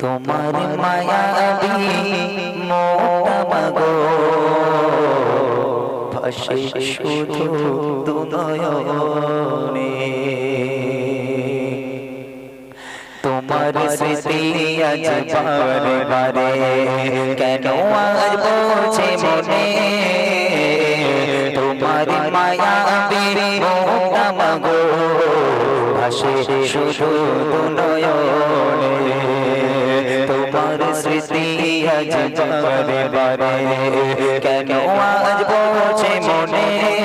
তোমার মায়া মোটামাগো ভাসে শুধু দুনয়নে। তোমার স্মৃতি আজ বারে বারে। কেন আর বোঝে মনে? তোমার মায়া মোটামাগো ভাসে শুধু দুনয়নে। হজ করে বরে আজ পৌঁছে মনে?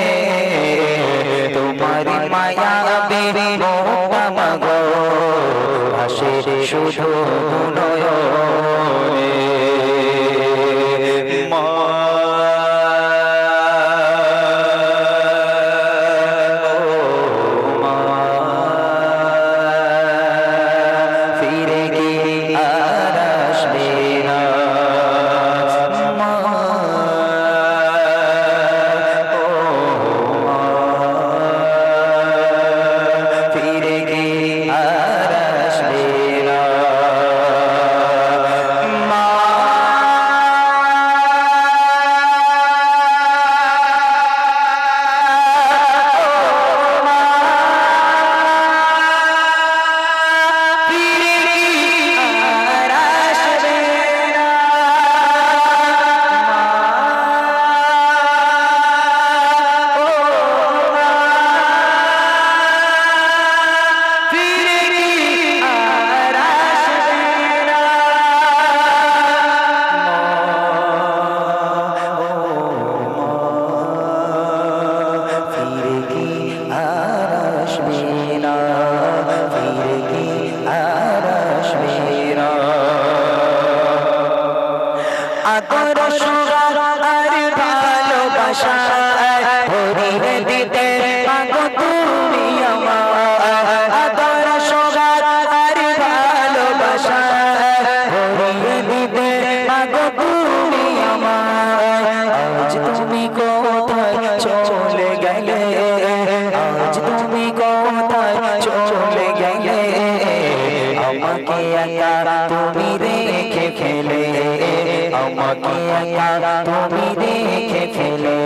আমাকে আয়া তুমি দেখে ফেলে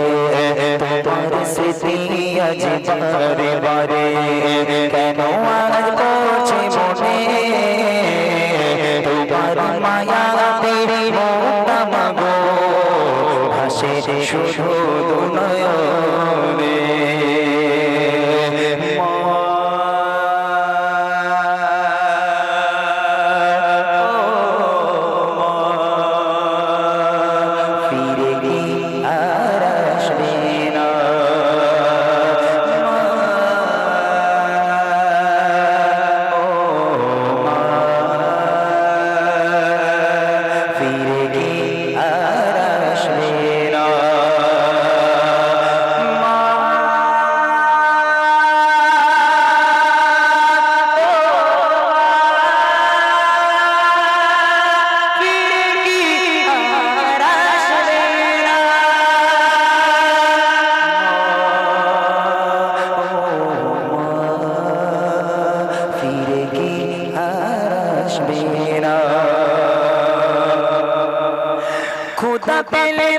তোর স্মৃতি আজ বারে বারে। কেন আজ মনে? তোমার মায়া তেরি মন মাগো। হাসে শুধু নয়নে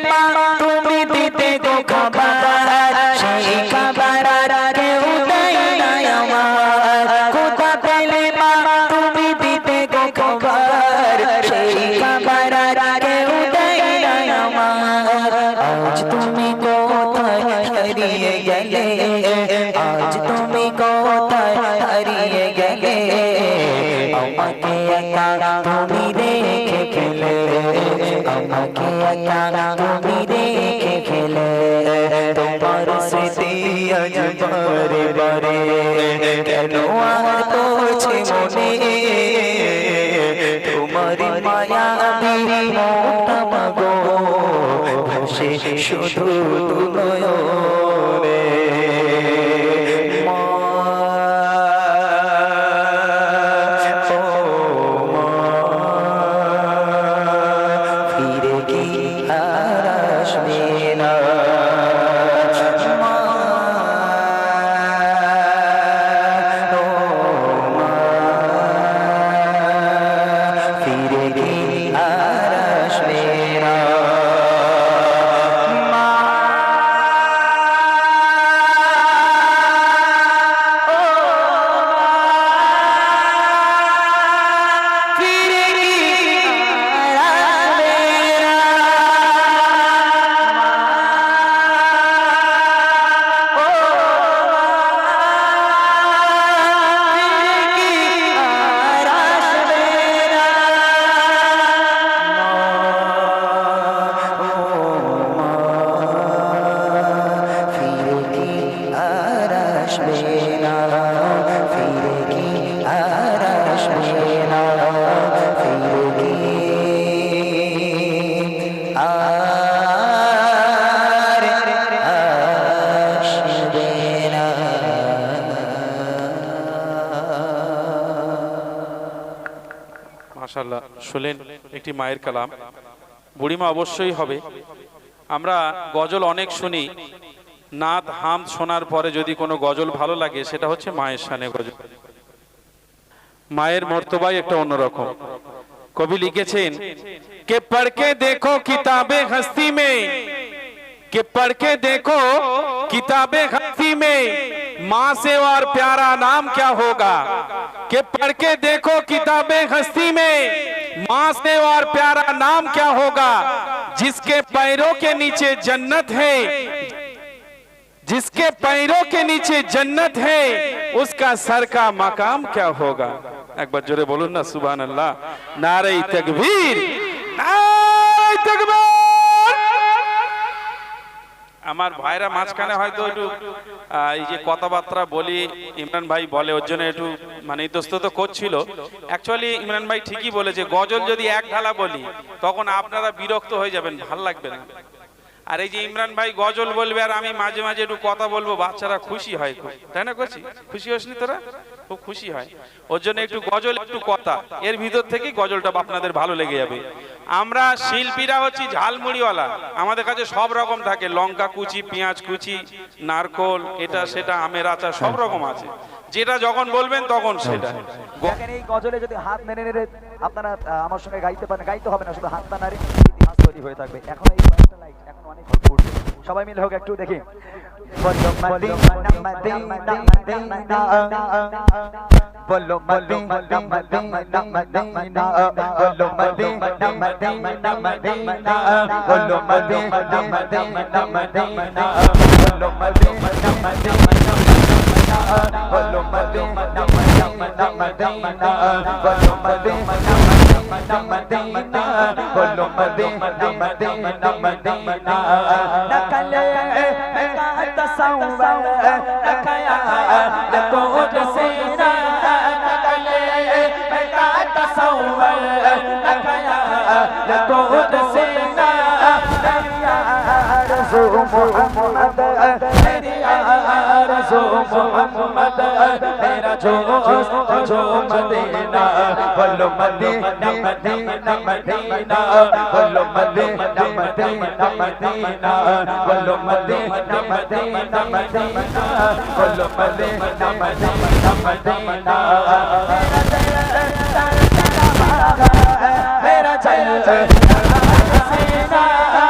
মা তুমি দিতে গো খাবার। সেই খাবার মায়া আমি মোটা মাগো। ভাসে শুধু শুনলেন একটি মায়ের কালাম। বুড়িমা অবশ্যই হবে। আমরা গজল অনেক শুনি। নাদ হাম শোনার পরে যদি কোনো গজল ভালো লাগে, সেটা হচ্ছে মায়ের সানে গজল। মায়ের মর্তবাই একটা অন্যরকম। কবি লিখেছেন, কে পড়কে দেখো কিতাবে হস্তি মে। কে পড়কে দেখো কিতাবে হস্তি মে। মা সে প্যারা নাম ক্যা হোগা? কে পড়কে দেখো কিতাবে হস্তি মে। में से और प्यारा नाम क्या होगा? जिसके पैरों के नीचे जन्नत है। जिसके पैरों के नीचे जन्नत है, उसका सर का मकाम क्या होगा? एक बार जोरे बोलो ना सुबह अल्लाह। नारे तकबीर नारे तकबीर আমার ভাইরা মাঝখানে হয়তো একটু এই যে কথাবার্তা বলি, ইমরান ভাই বলে, ওর জন্য একটু মানে ইতস্তত করছিল। অ্যাকচুয়ালি ইমরান ভাই ঠিকই বলেছে, গজল যদি এক ঢালা বলি, তখন আপনারা বিরক্ত হয়ে যাবেন, ভালো লাগবে না। আর এই যে ইমরান ভাই গজল বলবে আর আমি মাঝে মাঝে একটু কথা বলব, বাচ্চারা খুশি হয় খুব, তাই না করছি খুশি হসনি তোরা? খুব খুশি হয়। ওর জন্য একটু গজল, একটু কথা, এর ভিতর থেকেই গজলটা আপনাদের ভালো লেগে যাবে। আমরা শিল্পীরা হচ্ছি ঝালমুড়িওয়ালা, আমাদের কাছে সব রকম থাকে, লঙ্কা কুচি, পেঁয়াজ কুচি, নারকোল, এটা সেটা, আমের আচার, সব রকম আছে। যেটা যখন বলবেন তখন সেটা। এই গজলে যদি হাত নেড়ে নেড়ে আপনারা আমার সঙ্গে গাইতে পারেন গাইতে হবে না শুধু হাত নাড়ে ইতিহাস তৈরি হয়ে থাকবে এখন এই কয়েকটা লাইট এখন অনেক উঠবে সবাই মিলে হোক একটু দেখি বলো মদিনা মদিনা মদিনা বলো মদিনা মদিনা মদিনা বলো মদিনা মদিনা মদিনা বলো মদিনা মদিনা মদিনা বলো Medina Medina Medina Medina Medina محمد میری آرزو محمد میرا جوش جو مدینہ بولو مدینہ مدینہ مدینہ بولو مدینہ مدینہ مدینہ بولو مدینہ مدینہ مدینہ بولو مدینہ مدینہ مدینہ میرا چلا میرا چلا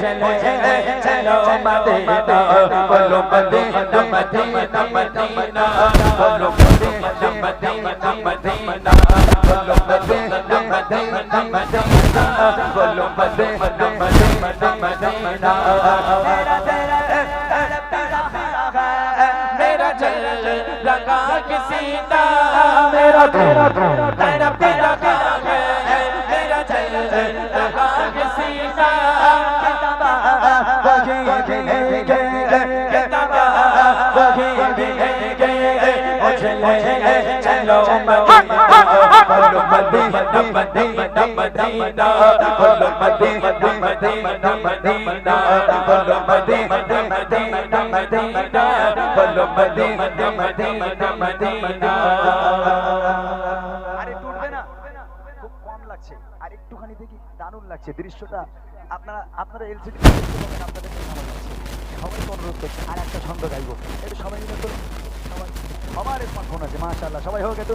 چلو چلو چلو مدینہ بلو مدینہ مدینہ مدینہ بلو مدینہ مدینہ مدینہ بلو مدینہ مدینہ مدینہ بلو مدینہ مدینہ مدینہ، میرا تیرا تیرا پیرا میرا چل لگا کسی نا میرا تیرا تیرا پیرا मुझे ले चलो मदीना बोलो मदीना मदीना मदीना बोलो मदीना मदीना मदीना बोलो मदीना मदीना मदीना बोलो मदीना मदीना मदीना আরে টুটবে না খুব কম লাগছে আর একটুখানি দেখি দারুণ লাগছে দৃশ্যটা আপনারা আপনারা এলসিডি আপনাদের ভালো লাগছে সবাইকে অনুরোধ করছি আর একটা ছন্দ গাইবো একটু সবাই মিলে তো সবাই সবার স্মার্টফোন আছে মাশাআল্লাহ সবাই হোক একটু।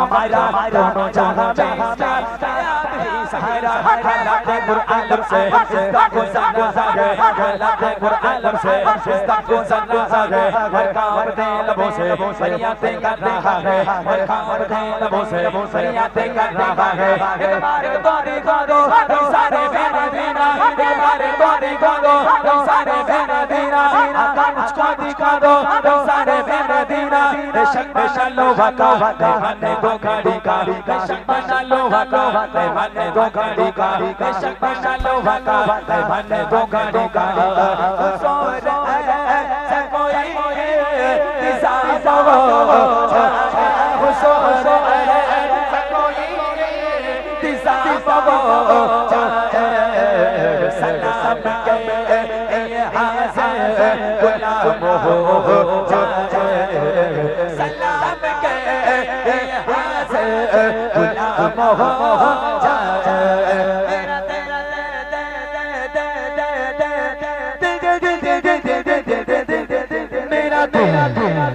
মারা মারা জানা বেস্তা सहेरा गलत गुर आलम से इसका को सगा सगे गलत गुर आलम से इसका को सगा सगे हर काम दे लबो से सरिया ते कर रहा है हर काम दे लबो से सरिया ते कर रहा है एक बार तोरी को दो सारे बेना दीना एक बार तोरी को दो सारे बेना दीना आका मुझको दिखा दो सारे बेना दीना बेशक बेशक लोहा का देवाने को घड़ी का बेशक बना लोहा को देवाने को गोगड़ी का बेशक बना लोहा का धन गोगड़ी का सोर सकोई दिशा सवो सोर सकोई दिशा सवो सलाम के हाजर गुलाम हो सलाम के हाजर गुलाम हो।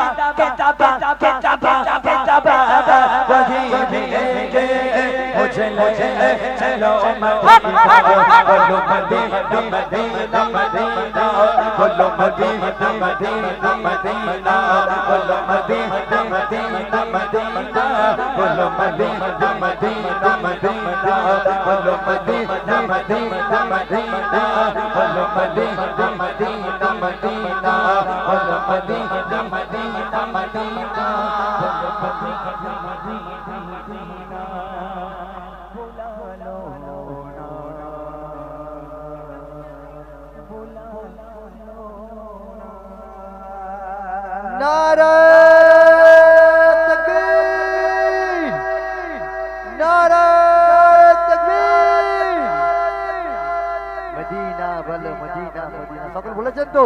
موسیقی नाराय नाराय मदीना بولے सकर تو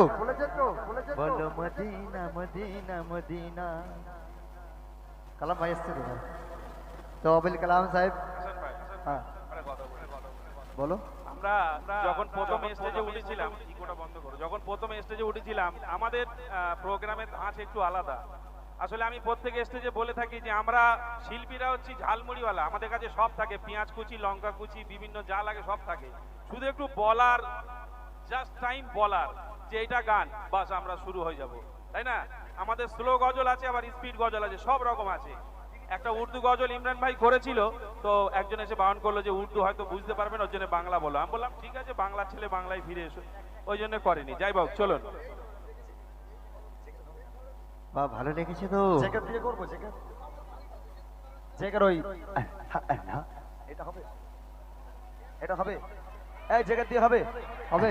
মদিনা মদিনা মদিনা। কালাম ভাই এসছে তো তো আবুল কালাম সাহেব। হ্যাঁ। বলো। যখন প্রথম স্টেজে উঠেছিলাম ইকোটা বন্ধ করো। যখন প্রথম স্টেজে উঠেছিলাম, আমাদের প্রোগ্রামের ধাঁচ একটু আলাদা। আসলে আমি প্রত্যেক স্টেজে বলে থাকি যে, আমরা শিল্পীরা হচ্ছি ঝালমুড়িওয়ালা। আমাদের কাছে সব থাকে। পেঁয়াজ কুচি, লঙ্কা কুচি, বিভিন্ন যা লাগে সব থাকে। শুধু একটু বলার জাস্ট টাইম বলার। যে এটা গান বাস আমরা শুরু হয়ে যাব। তাই না? আমাদের স্লো গজল আছে আবার স্পিড গজল আছে সব রকম আছে। একটা উর্দু গজল ইমরান ভাই করেছিল তো একজন এসে বারণ করল যে উর্দু হয়তো বুঝতে পারবেন ওর জন্য বাংলা বলো। আমি বললাম ঠিক আছে বাংলা ছেলে বাংলায় ফিরে এসো। ওই জন্য করেনি। যাই হোক চলুন। বা ভালো লেগেছে তো। দিয়ে করব চেকার ওই না এটা হবে। এটা হবে। এই চেকার দিয়ে হবে। হবে?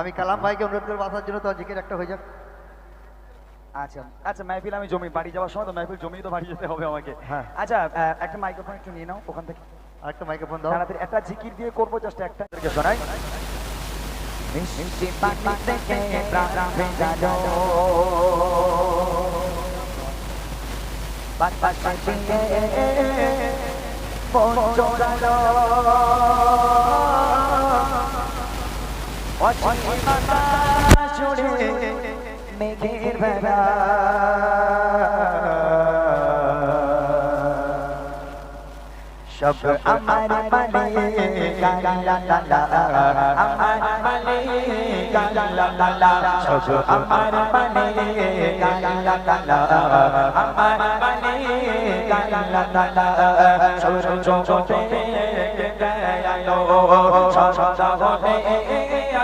আমি কালাম ভাইকে অনুরোধ করব আসার জন্য তো জিকের একটা হয়ে যাক। আচ্ছা আচ্ছা মাহফিল আমি জমি বাড়ি যাওয়ার সময় তো মাহফিল জমি তো বাড়ি যেতে হবে আমাকে। হ্যাঁ। আচ্ছা একটা মাইক্রোফোন একটু নিয়ে নাও ওখান থেকে। আরেকটা মাইক্রোফোন দাও। তাড়াতাড়ি একটা জিকির দিয়ে করব জাস্ট একটা। শোনাই। মিষ্টি পাখি থেকে প্রাণ ভেজালো বাতাসে দিয়ে মন জোড়ালো মেঘের বেলা সব আমার মানে আমার মানে সব আমার মানে আমার মানে সব সব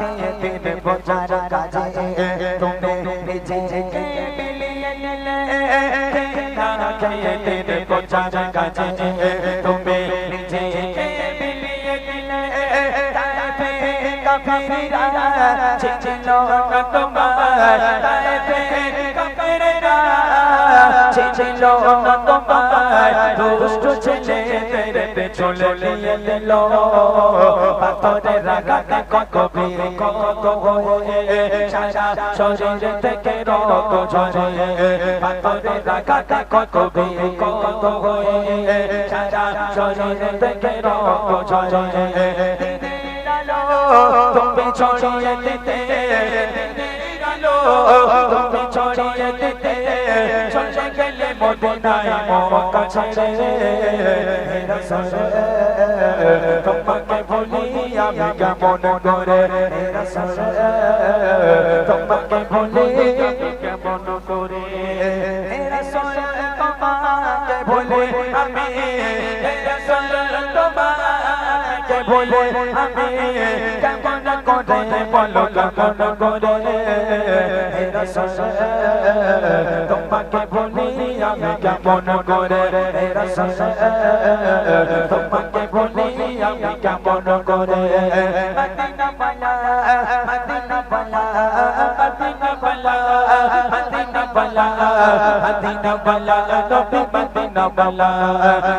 কাটিয়ে দিবে বোঝার কাজে তুমি নিজেকে মিলিয়ে নিলে কাটিয়ে দিবে বোঝার কাজে তুমি নিজেকে মিলিয়ে নিলে কাফিরা ছিল তোমার। কাফিরা ছিল না ছড়িয়ে দিতে ছড়িয়ে দিতে মদিনায় মক্কা ছেড়ে তোমাকে ভুলি আমি কেমন করে তোমাকে ভুলি আমি কেমন করে তোমাকে ভুলি আমি তোমাকে ভুলি আমি কেমন করে বলো কেমন করে তোমাকে ভুলি আমি কেমন করে তোমাকে ভুলি আমি কেমন করে মদিনা বালা মদিনা বালা মদিনা বালা মদিনা বালা মদিনা বালা, নবী মদিনা বালা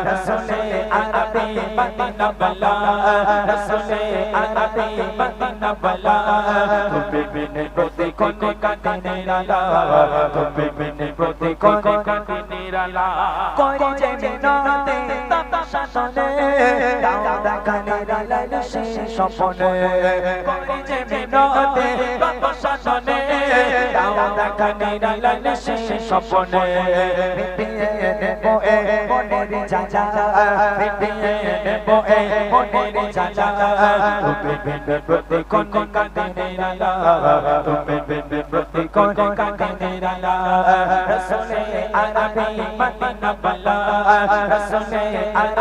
রসুলে আরবি মদিনা বালা রসুলে আরবি মদিনা বালা তুমি বিনে প্রতি কোন কাটিনে রালা তুমি বিনে প্রতি কোন কাটিনে রালা করে যে মিনতে তত শাসনে দাও দেখানে রালা সে স্বপনে করে যে মিনতে তত শাসনে দাও দেখানে রালা সে স্বপনে বিপিয়ে নেব এ মনের চাচা বিপিয়ে নেব এ মনের চাচা তুমি বিনে প্রতি কোন কাটিনে রালা তুমি বিনে প্রতি কোন কাটিনে রালা রসুলে আরবি মদিনা বালা রসুলে আরবি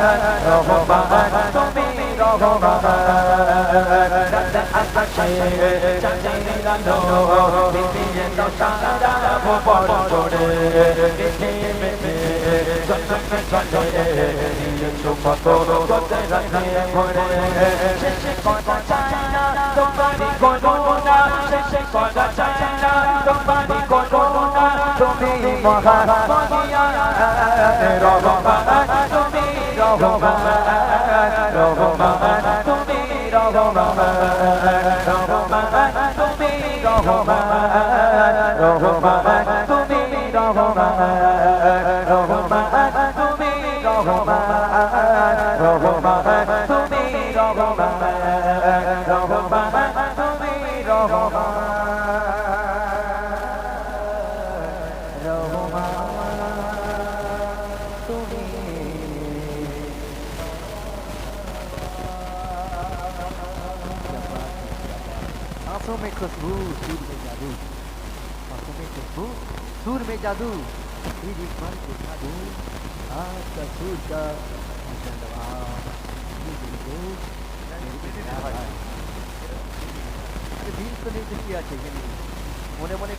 রহমান তুমি রহমান তুমি রহমান রহমান তুমি রহমান রহমান जादू मेरी मन को जादू आज का सुर का माशाल्लाह ये दिल को मेरे को আরে দিন তো নেই কি আছে মনে মনে